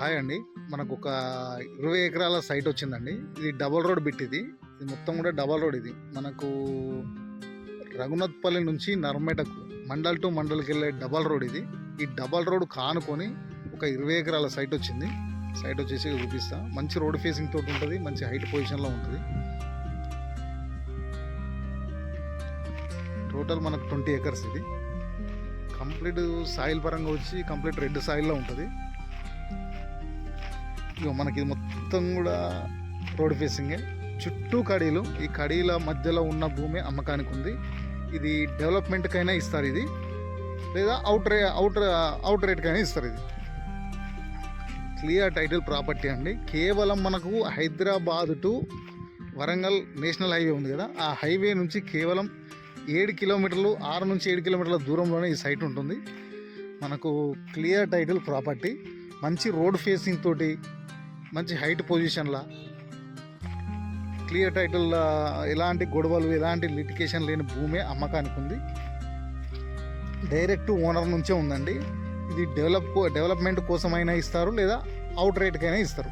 Hi అండి. మనకు ఒక ఇరవై ఎకరాల సైట్ వచ్చిందండి. ఇది డబల్ రోడ్ బిట్ ఇది. ఇది మొత్తం కూడా డబల్ రోడ్ ఇది. మనకు రఘునాథ్పల్లి నుంచి నర్మేటకు మండల్ టు మండల్కి వెళ్ళే డబల్ రోడ్ ఇది. ఈ డబల్ రోడ్ కానుకొని ఒక ఇరవై ఎకరాల సైట్ వచ్చింది. సైట్ వచ్చేసి చూపిస్తా. మంచి రోడ్ ఫేసింగ్ తోటి ఉంటుంది. మంచి హైట్ పొజిషన్లో ఉంటుంది. టోటల్ మనకు ట్వంటీ ఎకర్స్ ఇది. కంప్లీట్ సాయిల్ పరంగా వచ్చి కంప్లీట్ రెడ్ సాయిల్లో ఉంటుంది. చెట్లు మనకి ఇది మొత్తం కూడా రోడ్ ఫేసింగే. చుట్టూ కడీలు ఈ కడీల మధ్యలో ఉన్న భూమి అమ్మకానికి ఉంది. ఇది డెవలప్మెంట్కైనా ఇస్తారు ఇది. లేదా అవుట్ రే అవుట్ అవుట్ రేట్కైనా ఇస్తారు ఇది. క్లియర్ టైటిల్ ప్రాపర్టీ అండి. కేవలం మనకు Hyderabad to Warangal national highway ఉంది కదా. ఆ హైవే నుంచి కేవలం ఏడు కిలోమీటర్లు ఆరు నుంచి ఏడు కిలోమీటర్ల దూరంలోనే ఈ సైట్ ఉంటుంది. మనకు క్లియర్ టైటిల్ ప్రాపర్టీ. మంచి రోడ్ ఫేసింగ్ తోటి మంచి హైట్ పొజిషన్లా క్లియర్ టైటిల్ ఎలాంటి గొడవలు ఎలాంటి లిటికేషన్ లేని భూమే అమ్మకానికి ఉంది. డైరెక్ట్ ఓనర్ నుంచే ఉందండి. ఇది డెవలప్ డెవలప్మెంట్ కోసమైనా ఇస్తారు లేదా అవుట్ రేట్కైనా ఇస్తారు.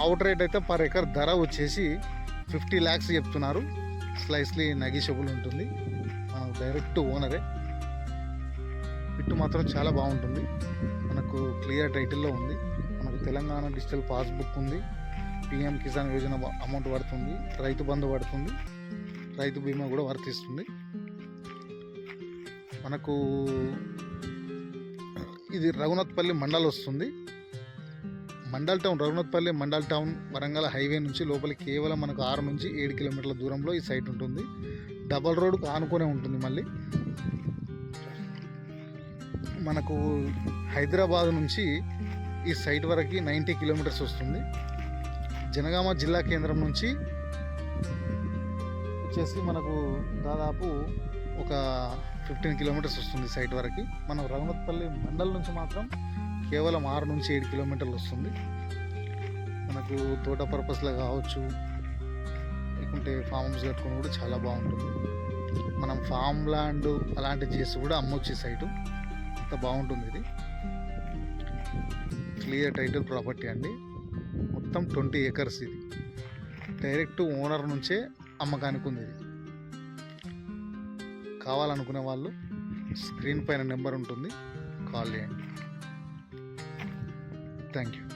అవుట్ రేట్ అయితే పర్ ఎకర్ ధర వచ్చేసి ఫిఫ్టీ ల్యాక్స్ చెప్తున్నారు. స్లైస్లీ నగిషబుల్ ఉంటుంది. మనం డైరెక్ట్ ఓనరే. పిట్టు మాత్రం చాలా బాగుంటుంది. మనకు క్లియర్ టైటిల్లో ఉంది. మనకు తెలంగాణ డిజిటల్ పాస్బుక్ ఉంది. పిఎం కిసాన్ యోజన అమౌంట్ పడుతుంది. రైతు బంధు పడుతుంది. రైతు బీమా కూడా వర్తిస్తుంది. మనకు ఇది రఘునాథ్పల్లి మండల్ వస్తుంది. Mandal town Raghunathpalli mandal town Warangal highway నుంచి లోపలికి కేవలం మనకు ఆరు నుంచి ఏడు కిలోమీటర్ల దూరంలో ఈ సైట్ ఉంటుంది. డబల్ రోడ్కు ఆనుకునే ఉంటుంది మళ్ళీ. మనకు హైదరాబాద్ నుంచి ఈ సైట్ వరకు నైంటీ కిలోమీటర్స్ వస్తుంది. జనగామ జిల్లా కేంద్రం నుంచి వచ్చేసి మనకు దాదాపు ఒక ఫిఫ్టీన్ కిలోమీటర్స్ వస్తుంది సైట్ వరకు. మనం రఘునాథ్పల్లి మండల్ నుంచి మాత్రం కేవలం ఆరు నుంచి ఏడు కిలోమీటర్లు వస్తుంది. మనకు తోట పర్పస్లో కావచ్చు లేకుంటే ఫామ్ హౌస్ కట్టుకుని కూడా చాలా బాగుంటుంది. మనం ఫామ్ ల్యాండ్ అలాంటివి చేసి కూడా అమ్మొచ్చే సైటు. అంత బాగుంటుంది ఇది. క్లియర్ టైటిల్ ప్రాపర్టీ అండి. మొత్తం ట్వంటీ ఏకర్స్ ఇది. డైరెక్ట్ ఓనర్ నుంచే అమ్మకానికి ఉంది ఇది. కావాలనుకునే వాళ్ళు స్క్రీన్ పైన నెంబర్ ఉంటుంది. కాల్ చేయండి. Thank you.